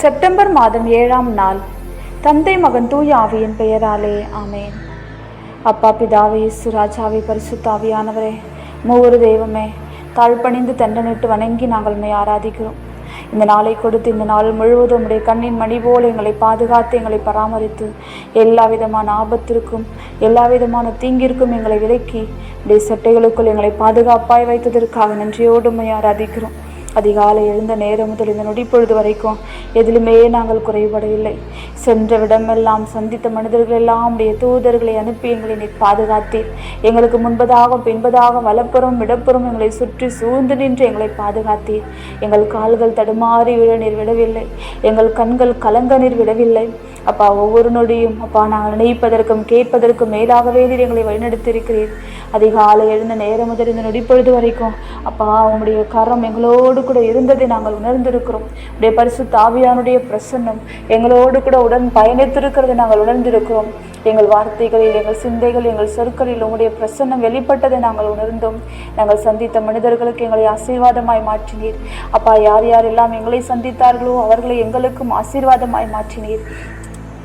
September மாதம் ஏழாம் நாள். தந்தை மகன் தூய ஆவியின் பெயராலே ஆமேன். அப்பா பிதாவே சுராஜாவே பரிசுத்தாவியானவரே மூவரு தெய்வமே தாழ்பணிந்து தண்டனிட்டு வணங்கி நாங்கள் உண்மை ஆராதிக்கிறோம். இந்த நாளை கொடுத்து இந்த நாள் முழுவதும் உடைய கண்ணின் மணி போல எங்களை பாதுகாத்து எங்களை பராமரித்து எல்லா விதமான ஆபத்திற்கும் எல்லா விதமான தீங்கிற்கும் எங்களை விலக்கி உடைய சட்டைகளுக்குள் எங்களை பாதுகாப்பாய் வைத்ததற்காக நன்றியோடு உண்மை ஆராதிக்கிறோம். அதிகாலை எழுந்த நேரம் முதல் இந்த நொடிப்பொழுது வரைக்கும் எதிலுமே நாங்கள் குறைபடவில்லை. சென்ற விடமெல்லாம் சந்தித்த மனிதர்கள் எல்லாம் உடைய தூதர்களை அனுப்பி எங்களை நீர் பாதுகாத்தீர். எங்களுக்கு முன்பதாக பின்பதாக வலப்புறம் இடப்புறம் எங்களை சுற்றி சூழ்ந்து நின்று எங்களை பாதுகாத்தீர். எங்கள் கால்கள் தடுமாறி விழ நீர் விடவில்லை. எங்கள் கண்கள் கலங்க நீர் விடவில்லை. அப்பா ஒவ்வொரு நொடியும் அப்பா நாங்கள் நினைப்பதற்கும் கேட்பதற்கும் மேலாகவே நீர் எங்களை வழிநடத்தியிருக்கிறீர். அதிகாலை எழுந்த நேரம் முதல் இந்த நொடிப்பொழுது வரைக்கும் அப்பா உங்களுடைய கரம் எங்களோடு கூட இருந்ததை நாங்கள் உணர்ந்திருக்கிறோம். உடைய பரிசு தாவியானுடைய பிரசன்னம் எங்களோடு கூட உடன் பயணித்திருக்கிறதை நாங்கள் உணர்ந்திருக்கிறோம். எங்கள் வார்த்தைகளில் எங்கள் சிந்தைகள் எங்கள் சொற்களில் உங்களுடைய பிரசன்னம் வெளிப்பட்டதை நாங்கள் உணர்ந்தோம். நாங்கள் சந்தித்த மனிதர்களுக்கு எங்களை ஆசீர்வாதமாய் மாற்றினீர். அப்பா யார் யாரெல்லாம் எங்களை சந்தித்தார்களோ அவர்களை எங்களுக்கும் ஆசீர்வாதமாய் மாற்றினீர்.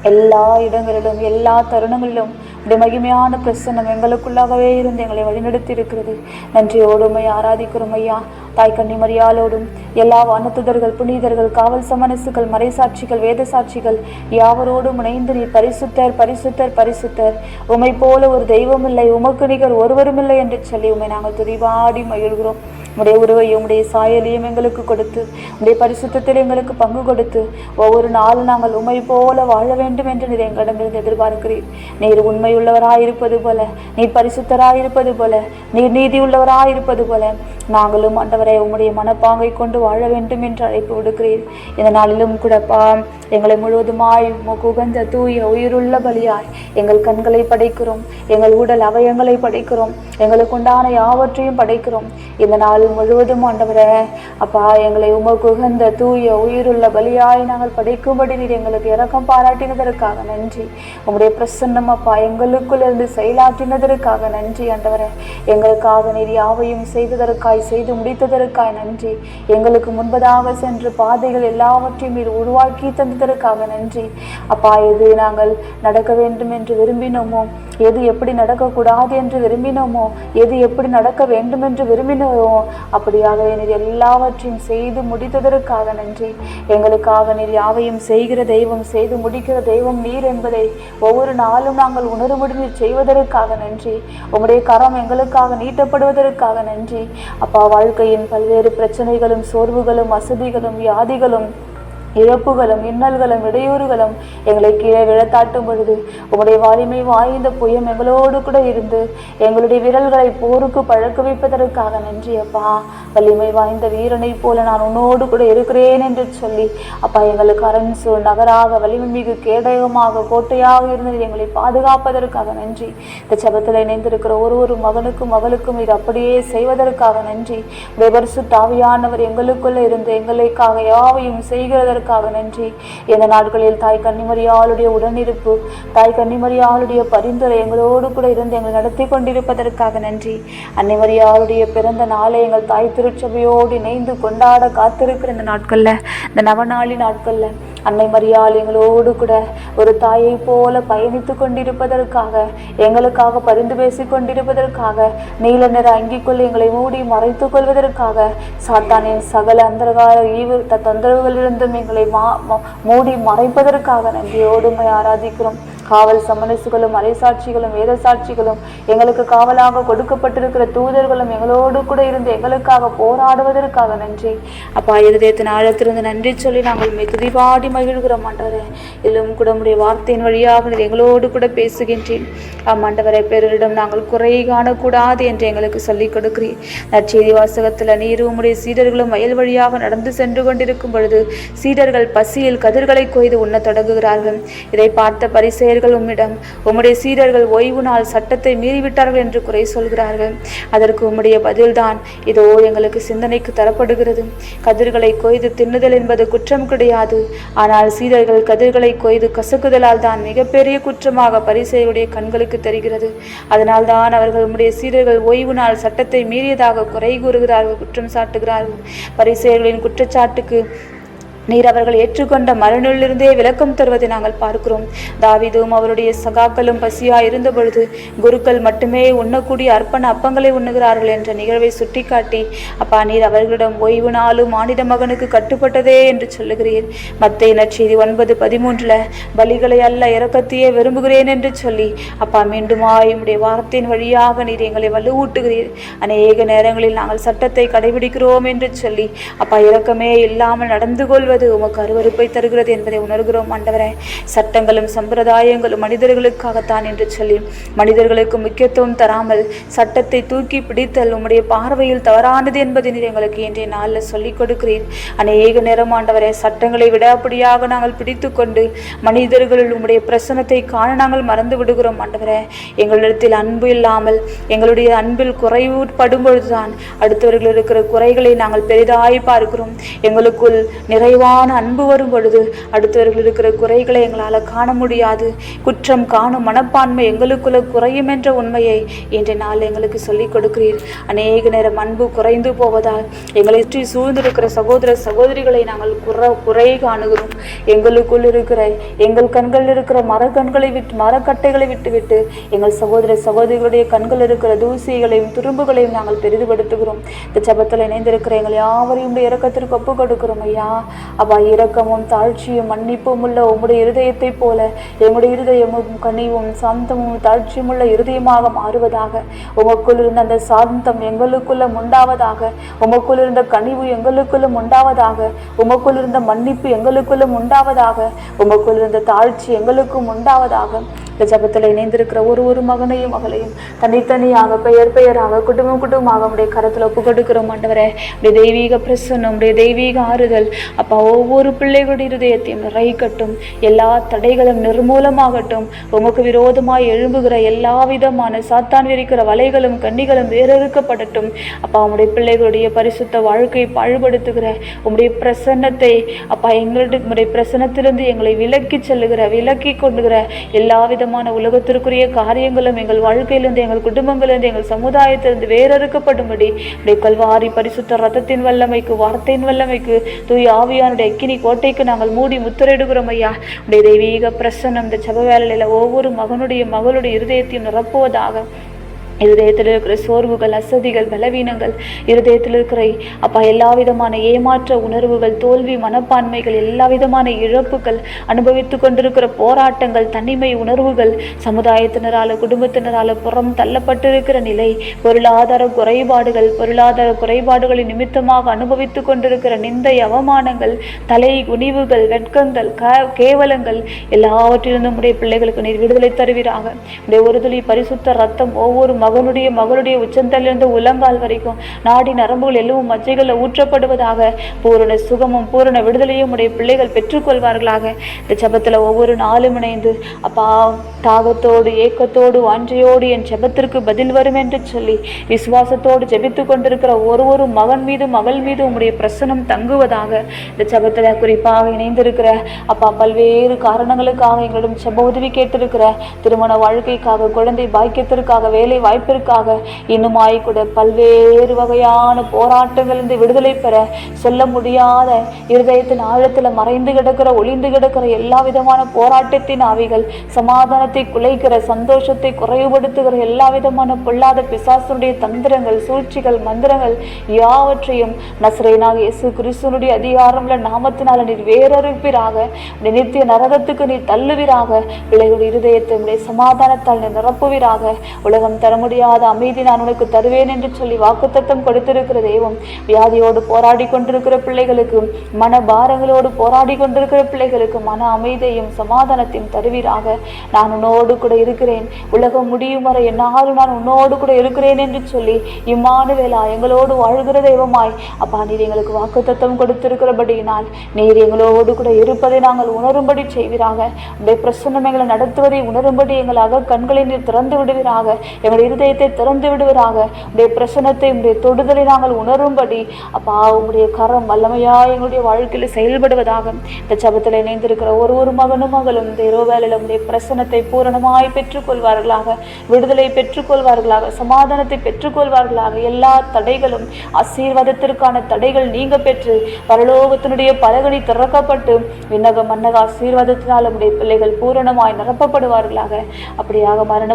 எல்லா இடங்களிலும் எல்லா தருணங்களிலும் இந்த மகிமையான பிரசன்னம் எங்களுக்குள்ளாகவே இருந்து எங்களை வழிநடத்தி இருக்கிறது நன்றியோடுமை ஆராதிக்கிறோம் ஐயா. தாய் கன்னிமரியாலோடும் எல்லா வானத்துதர்கள் புனிதர்கள் காவல் சமனசுகள் மறைசாட்சிகள் வேத சாட்சிகள் யாவரோடும் இணைந்து நீ பரிசுத்தர் பரிசுத்தர் பரிசுத்தர். உமை போல ஒரு தெய்வம் இல்லை உமக்கு நிகர் ஒருவரும் இல்லை என்று சொல்லி உமை நாங்கள் துதிவாடி மகிழ்கிறோம். உடைய உருவையும் உடைய சாயலையும் எங்களுக்கு கொடுத்து உடைய பரிசுத்தத்தில் எங்களுக்கு பங்கு கொடுத்து ஒவ்வொரு நாளும் நாங்கள் உண்மை போல வாழ வேண்டும் என்று நீர் எங்களிடமிருந்து எதிர்பார்க்கிறீர். நீர் உண்மையுள்ளவராயிருப்பது போல நீர் பரிசுத்தராயிருப்பது போல நீர் நீதியுள்ளவராயிருப்பது போல நாங்களும் ஆண்டவரை உம்முடைய மனப்பாங்கை கொண்டு வாழ வேண்டும் என்று அழைப்பு விடுக்கிறீர். இந்த நாளிலும் கூடப்பா எங்களை முழுவதுமாய் உமக்கு உகந்த தூய உயிருள்ள பலியாய் எங்கள் கண்களை படைக்கிறோம். எங்கள் உடல் அவயங்களை படைக்கிறோம். எங்களுக்கு உண்டான யாவற்றையும் படைக்கிறோம். இந்த நாள் முழுவதும் ஆண்டவரே அப்பா எங்களை உமக்கு உகந்த தூய உயிருள்ள பலியாய் நாங்கள் படைக்கும்படி நீர் எங்களுக்கு இறக்கம் பாராட்டினதற்காக நன்றி. உங்களுடைய பிரசன்னம் அப்பா எங்களுக்குள் இருந்து செயலாற்றினதற்காக நன்றி ஆண்டவரே. எங்களுக்காக நீர் யாவையும் செய்ததற்காய் செய்து முடித்ததற்காய் நன்றி. எங்களுக்கு முன்பதாக சென்று பாதைகள் எல்லாவற்றையும் நீர் உருவாக்கி தந்ததற்காக நன்றி. அப்பா எது நாங்கள் நடக்க வேண்டும் என்று விரும்பினோமோ எது எப்படி நடக்கக்கூடாது என்று விரும்பினோமோ எது எப்படி நடக்க வேண்டும் என்று விரும்பினோமோ அப்படியாக நீர் எல்லாவற்றையும் செய்து முடித்ததற்காக நன்றி. எங்களுக்காக நீர் யாவையும் செய்கிற தெய்வம் செய்து முடிக்கிற தெய்வம் நீர் என்பதை ஒவ்வொரு நாளும் நாங்கள் உணரும்படி நீர் செய்வதற்காக நன்றி. உங்களுடைய கரம் எங்களுக்காக நீட்டப்படுவதற்காக நன்றி. அப்பா வாழ்க்கையின் பல்வேறு பிரச்சனைகளும் சோர்வுகளும் வசதிகளும் வியாதிகளும் இழப்புகளும் இன்னல்களும் இடையூறுகளும் எங்களை கீழே விழத்தாட்டும் பொழுது உங்களுடைய வலிமை வாய்ந்த புயம் எங்களோடு கூட இருந்து எங்களுடைய விரல்களை போருக்கு பழக்க வைப்பதற்காக நன்றி அப்பா வலிமை வாய்ந்த வீரனைப் போல நான் உன்னோடு கூட இருக்கிறேன் என்று சொல்லி அப்பா எங்களுக்கு அரண்சு நகராக வலிமை மிகு கேடயமாக கோட்டையாக இருந்தது எங்களை பாதுகாப்பதற்காக நன்றி இந்த சபத்தில் இணைந்திருக்கிற ஒரு ஒரு மகனுக்கும் மகளுக்கும் இது அப்படியே செய்வதற்காக நன்றி விவரிசு தாவியானவர் எங்களுக்குள்ளே இருந்து எங்களுக்காக யாவையும் செய்கிறதற்கு அதற்காக நன்றி. இந்த நாட்களில் தாய் கன்னிமரியாளுடைய உடனிருப்பு தாய் கன்னிமரியாளுடைய பரிந்துரை எங்களோடு கூட இருந்து எங்களை நடத்தி கொண்டிருப்பதற்காக நன்றி. அன்னைமரியாளுடைய பிறந்த நாளை எங்கள் தாய் திருச்சபையோடு இணைந்து கொண்டாட காத்திருக்கிற இந்த நாட்களில் இந்த நவநாளி நாட்களில் அன்னை மரியாள் எங்களோடு கூட ஒரு தாயை போல பயணித்து கொண்டிருப்பதற்காக எங்களுக்காக பரிந்து பேசி கொண்டிருப்பதற்காக நீல நிற அங்கிக்குள் எங்களை மூடி மறைத்துக் கொள்வதற்காக சாத்தானின் சகல அந்தரகால ஈவு தொந்தரவுகளிலிருந்தும் எங்களை மா ம- மூடி மறைப்பதற்காக நன்றியோடு ஆராதிக்கிறோம். காவல் சமரசுகளும் அரைசாட்சிகளும் வேத சாட்சிகளும் எங்களுக்கு காவலாக கொடுக்கப்பட்டிருக்கிற தூதர்களும் எங்களோடு கூட இருந்து எங்களுக்காக போராடுவதற்காக நன்றி. அப்பா இருதயத்தின் ஆழத்திலிருந்து நன்றி சொல்லி நாங்கள் துதிபாடி மகிழ்கிறோம் ஆண்டவரே. இதிலும் கூட உடைய வார்த்தையின் வழியாக எங்களோடு கூட பேசுகின்றேன். ஆமாண்டவரை பெருரிடம் நாங்கள் குறை காணக்கூடாது என்று எங்களுக்கு சொல்லிக் கொடுக்கிறேன் நற்செய்தி வாசகத்தில் நீர் உம்முடைய சீடர்களும் வயல் வழியாக நடந்து சென்று கொண்டிருக்கும் பொழுது சீடர்கள் பசியில் கதிர்களை கொய்து உண்ண தொடங்குகிறார்கள். இதை பார்த்த பரிசெயர்கள் உம்மிடம் உம்முடைய சீடர்கள் ஓய்வு நாள் சட்டத்தை மீறிவிட்டார்கள் என்று குறை சொல்கிறார்கள். அதற்கு உம்முடைய பதில்தான் இதோ எங்களுக்கு சிந்தனைக்கு தரப்படுகிறது. கதிர்களை கொய்து தின்னுதல் என்பது குற்றம் கிடையாது. ஆனால் சீடர்கள் கதிர்களை கொய்து கசக்குதலால் தான் மிகப்பெரிய குற்றமாக பரிசையுடைய கண்களுக்கு தெரிகிறது. அதனால் தான் அவர்கள் உம்முடைய சீடர்கள் ஓய்வு நாள் சட்டத்தை மீறியதாக குறை கூறுகிறார்கள் குற்றம் சாட்டுகிறார்கள். பரிசெயர்களின் குற்றச்சாட்டுக்கு நீர் அவர்கள் ஏற்றுக்கொண்ட மரணிலிருந்தே விளக்கம் தருவதை நாங்கள் பார்க்கிறோம். தாவிதும் அவருடைய சகாக்களும் பசியா இருந்த பொழுது குருக்கள் மட்டுமே உண்ணக்கூடிய அர்ப்பண அப்பங்களை உண்ணுகிறார்கள் என்ற நிகழ்வை சுட்டிக்காட்டி அப்பா நீர் அவர்களிடம் ஓய்வு நாளும் மானிட மகனுக்கு கட்டுப்பட்டதே என்று சொல்லுகிறீர். மத்திய நற்செய்தி ஒன்பது பதிமூன்றுல பலிகளை அல்ல இறக்கத்தையே விரும்புகிறேன் என்று சொல்லி அப்பா மீண்டுமாய் உம்முடைய வார்த்தையின் வழியாக நீர் எங்களை வலுவூட்டுகிறீர். அநேக நேரங்களில் நாங்கள் சட்டத்தை கடைபிடிக்கிறோம் என்று சொல்லி அப்பா இறக்கமே இல்லாமல் நடந்து கொள்வது உமக்கு அருவருப்பை தருகிறது என்பதை உணர்கிறோம் ஆண்டவரே. சட்டங்களும் சம்பிரதாயங்களும் மனிதர்களுக்காகத்தான் என்று சொல்லி மனிதர்களுக்கு முக்கியத்துவம் தராமல் சட்டத்தை தூக்கி பிடித்தல் உம்முடைய பார்வையில் தவறானது என்பதை நீர் எங்களுக்கு இன்றைய நாளில் சொல்லிக் கொடுக்கிறீர். அநேக நேரம் ஆண்டவரே சட்டங்களை விடாப்படியாக நாங்கள் பிடித்து கொண்டு மனிதர்களில் உம்முடைய பிரசனத்தை காண நாங்கள் மறந்து விடுகிறோம் ஆண்டவரே. எங்களிடத்தில் அன்பு இல்லாமல் எங்களுடைய அன்பில் குறைவுபடும் பொழுதுதான் அடுத்தவர்கள் இருக்கிற குறைகளை நாங்கள் பெரிதாய் பார்க்கிறோம். எங்களுக்குள் நிறைவான அன்பு வரும் பொழுது அடுத்தவர்கள் இருக்கிற குறைகளை எங்களால் காண முடியாது. குற்றம் காணும் மனப்பான்மை எங்களுக்குள்ள குறையும் என்ற உண்மையை இன்றைய நாள் எங்களுக்கு சொல்லிக் கொடுக்கிறீர். அநேக நேரம் அன்பு குறைந்து போவதால் எங்களை சுற்றி சூழ்ந்திருக்கிற சகோதர சகோதரிகளை நாங்கள் குற குறை காணுகிறோம். எங்களுக்குள் இருக்கிற எங்கள் கண்கள் இருக்கிற மரக்கண்களை விட்டு மரக்கட்டைகளை விட்டுவிட்டு எங்கள் சகோதர சகோதரிகளுடைய கண்கள் இருக்கிற தூசிகளையும் துரும்புகளையும் நாங்கள் பெரிதுபடுத்துகிறோம். இந்த ஜபத்தில் இணைந்திருக்கிற எங்கள் யாவரையும் இறக்கத்திற்கு ஒப்பு கொடுக்கிறோம் ஐயா. அப்பா இரக்கமும் தாழ்ச்சியும் மன்னிப்பும் உள்ள உம்முடைய இருதயத்தை போல எங்களுடைய இருதயமும் கனிவும் சாந்தமும் தாழ்ச்சியும் உள்ள இருதயமாக மாறுவதாக. உமக்குள் இருந்த அந்த சாந்தம் எங்களுக்குள்ள உண்டாவதாக. உமக்குள் இருந்த கனிவு எங்களுக்குள்ளும் உண்டாவதாக. உமக்குள் இருந்த மன்னிப்பு எங்களுக்குள்ளும் உண்டாவதாக. உமக்குள் இருந்த தாழ்ச்சி எங்களுக்கும் உண்டாவதாக. இந்த ஜபத்தில் இணைந்திருக்கிற ஒரு ஒரு மகனையும் மகளையும் தனித்தனியாக பெயர் பெயராக குடும்பம் குடும்பமாக உடைய கரத்தில் ஒப்பு கொடுக்கிறோம் ஆண்டவரே. உடைய தெய்வீக பிரசன்னம் உடைய தெய்வீக ஆறுதல். அப்பா ஒவ்வொரு பிள்ளைகளுடைய இருதயத்தையும் நிறைக்கட்டும். எல்லா தடைகளும் நிர்மூலமாகட்டும். உமக்கு விரோதமாக எழும்புகிற எல்லா விதமான சாத்தான் விரிக்கிற வலைகளும் கண்ணிகளும் வேறறுக்கப்படட்டும் அப்பா உம்முடைய பிள்ளைகளுடைய பரிசுத்த வாழ்க்கையை பாழ்படுத்துகிற உம்முடைய பிரசன்னத்தை அப்பா எங்களுடைய உம்முடைய பிரசன்னத்திலிருந்து எங்களை விலக்கி செல்லுகிற விலக்கி கொண்டுகிற எல்லா விதமான உலகத்திற்குரிய காரியங்களும் எங்கள் வாழ்க்கையிலிருந்து எங்கள் குடும்பங்களிலிருந்து எங்கள் சமுதாயத்திலிருந்து வேறறுக்கப்படும்படி உடைய கல்வாரி பரிசுத்த ரத்தத்தின் வல்லமைக்கு வார்த்தையின் வல்லமைக்கு தூய் ஆவியானுடைய அக்கினி கோட்டைக்கு நாங்கள் மூடி முத்திரையிடுகிறோம் ஐயா. உடைய தெய்வீக பிரசன்னம் இந்த ஜப ஒவ்வொரு மகனுடைய மகளுடைய இருதயத்தையும் நிரப்புவதாக இருதயத்தில் இருக்கிற சோர்வுகள் அசதிகள் பலவீனங்கள் இருதயத்தில் இருக்கிற அப்பா எல்லா விதமான ஏமாற்ற உணர்வுகள் தோல்வி மனப்பான்மைகள் எல்லா விதமான இழப்புகள் அனுபவித்து கொண்டிருக்கிற போராட்டங்கள் தனிமை உணர்வுகள் சமுதாயத்தினரால குடும்பத்தினரால் புறம் தள்ளப்பட்டிருக்கிற நிலை பொருளாதார குறைபாடுகள் பொருளாதார குறைபாடுகளின் நிமித்தமாக அனுபவித்து கொண்டிருக்கிற நிந்தை அவமானங்கள் தலை குனிவுகள் வெட்கங்கள் க கேவலங்கள் எல்லாவற்றிலிருந்தும் உடைய பிள்ளைகளுக்கு நீர் விடுதலை தருவீராக. உடைய ஒரு துளி பரிசுத்த ரத்தம் ஒவ்வொரு மகனுடைய மகளுடைய உச்சந்தலிருந்து உலங்கால் வரைக்கும் நாடி நரம்புகள் எல்லவும் மஜ்ஜைகளில் ஊற்றப்படுவதாக பூரண சுகமும் பூரண விடுதலையும் உடைய பிள்ளைகள் பெற்றுக்கொள்வார்களாக. இந்த செபத்தில் ஒவ்வொரு நாளும் இணைந்து அப்பா தாகத்தோடு ஏக்கத்தோடு வாஞ்சையோடு என் செபத்திற்கு பதில் வரும் என்று சொல்லி விசுவாசத்தோடு ஜெபித்து கொண்டிருக்கிற ஒரு ஒரு மகன் மீது மகள் மீது உம்முடைய பிரசனம் தங்குவதாக இந்த செபத்தில் குறிப்பாக இணைந்திருக்கிற அப்பா பல்வேறு காரணங்களுக்காக எங்களிடம் செப உதவி கேட்டிருக்கிற திருமண வாழ்க்கைக்காக குழந்தை பாக்கியத்திற்காக வேலை வாய்ப்பு வாய்ப்பிற்காக இன்னுமாய் கூட பல்வேறு வகையான போராட்டங்களிலிருந்து விடுதலை பெற சொல்ல முடியாத இருதயத்தின் ஆழத்தில் மறைந்து கிடக்கிற ஒளிந்து கிடக்கிற எல்லா விதமான போராட்டத்தின் ஆவிகள் சமாதானத்தை குலைக்கிற சந்தோஷத்தை குறைவுபடுத்துகிற எல்லா விதமான பொல்லாத பிசாசனுடைய தந்திரங்கள் சூழ்ச்சிகள் மந்திரங்கள் யாவற்றையும் நசரேனாக இயேசு கிறிஸ்துனுடைய அதிகாரம்ல நாமத்தினால நீர் வேறறுப்பீராக நித்திய நரகத்துக்கு நீர் தள்ளுவீராக. பிள்ளைகளுடைய இருதயத்தை சமாதானத்தால் நிரப்புவீராக. உலகம் தரும் முடியாத அமைதி நான் உனக்கு தருவேன் என்று சொல்லி வாக்குத்தத்தம் கொடுத்திருக்கிற தெய்வம் வியாதியோடு போராடி கொண்டிருக்கிற பிள்ளைகளுக்கு மன பாரங்களோடு போராடி கொண்டிருக்கிற பிள்ளைகளுக்கு மன அமைதியையும் சமாதானத்தையும் தருவீராக. நான் உன்னோடு கூட இருக்கிறேன். உலகம் முடியும் வரை என்னாலும் நான் உன்னோடு கூட இருக்கிறேன் என்று சொல்லி இம்மானுவேலா எங்களோடு வாழ்கிற தெய்வமாய். அப்பா நீர் எங்களுக்கு வாக்குத்தத்தம் கொடுத்திருக்கிறபடியினால் நீர் எங்களோடு கூட இருப்பதை நாங்கள் உணரும்படி செய்வீராக. உடைய பிரசன்னம் எங்களை நடத்துவதை உணரும்படி எங்களாக கண்களை நீர் திறந்து விடுவீராக. எங்களுடைய இருதயத்தை திறந்து விடுவதாக உடைய பிரசனத்தை உடைய தொடுதலை நாங்கள் உணரும்படி. அப்பா உங்களுடைய கரம் வல்லமையாய் எங்களுடைய வாழ்க்கையில் செயல்படுவதாக. இந்த சபத்தில் இணைந்திருக்கிற ஒரு ஒரு மகனும் மகளும் இந்த இரவு வேலையில் உடைய பிரசனத்தை பூரணமாய் பெற்றுக்கொள்வார்களாக. விடுதலை பெற்றுக்கொள்வார்களாக. சமாதானத்தை பெற்றுக்கொள்வார்களாக. எல்லா தடைகளும் ஆசீர்வாதத்திற்கான தடைகள் நீங்க பெற்று பரலோகத்தினுடைய பலகனி திறக்கப்பட்டு விண்ணக மன்னக ஆசீர்வாதத்தினால் உடைய பிள்ளைகள் பூரணமாய் நிரப்பப்படுவார்களாக. அப்படியாக மரண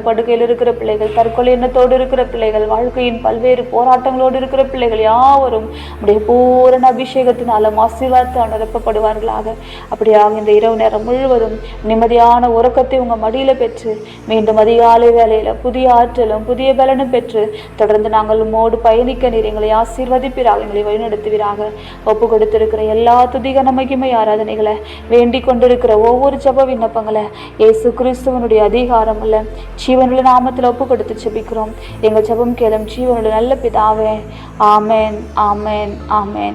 இருக்கிற பிள்ளைகள் தற்கொலை எண்ணத்தோடு இருக்கிற பிள்ளைகள் வாழ்க்கையின் பல்வேறு போராட்டங்களோடு இருக்கிற பிள்ளைகள் யாவரும் அப்படியே பூரண அபிஷேகத்தினாலும் ஆசீர்வாதத்தால் நிரப்பப்படுவார்களாக அப்படியாக இந்த இரவு நேரம் முழுவதும் நிம்மதியான உறக்கத்தை உங்கள் மடியில் பெற்று மீண்டும் அதிகாலை வேலையில் புதிய ஆற்றலும் புதிய பலனும் பெற்று தொடர்ந்து நாங்கள் உம்மோடு பயணிக்க நீர் எங்களை ஆசீர்வதிப்பீராக எங்களை வழிநடத்துவீராக. ஒப்பு கொடுத்திருக்கிற எல்லா துதிகன மகிமை ஆராதனைகளை வேண்டிக் கொண்டிருக்கிற ஒவ்வொரு ஜப விண்ணப்பங்களை இயேசு கிறிஸ்துவனுடைய அதிகாரம் உள்ள ஜீவனுள்ள நாமத்தில் ஒப்பு கொடுத்து ஜெபிக்கிறோம். எங்கள் ஜெபம் கேளும் ஜீவனுள்ள நல்ல பிதாவே. ஆமேன் ஆமேன் ஆமேன்.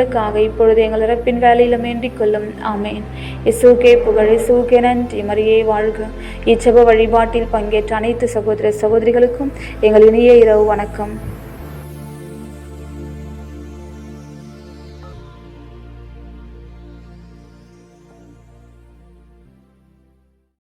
எங்களுக்காக இப்பொழுது எங்கள் இறப்பின் வேலையில வேண்டிக் கொள்ளும். ஆமேன். இசுகே புகழ். இசுகே நன்றி. மரியே வாழ்க. இச்சப வழிபாட்டில் பங்கேற்ற அனைத்து சகோதர சகோதரிகளுக்கும் எங்கள் இனிய இரவு வணக்கம்.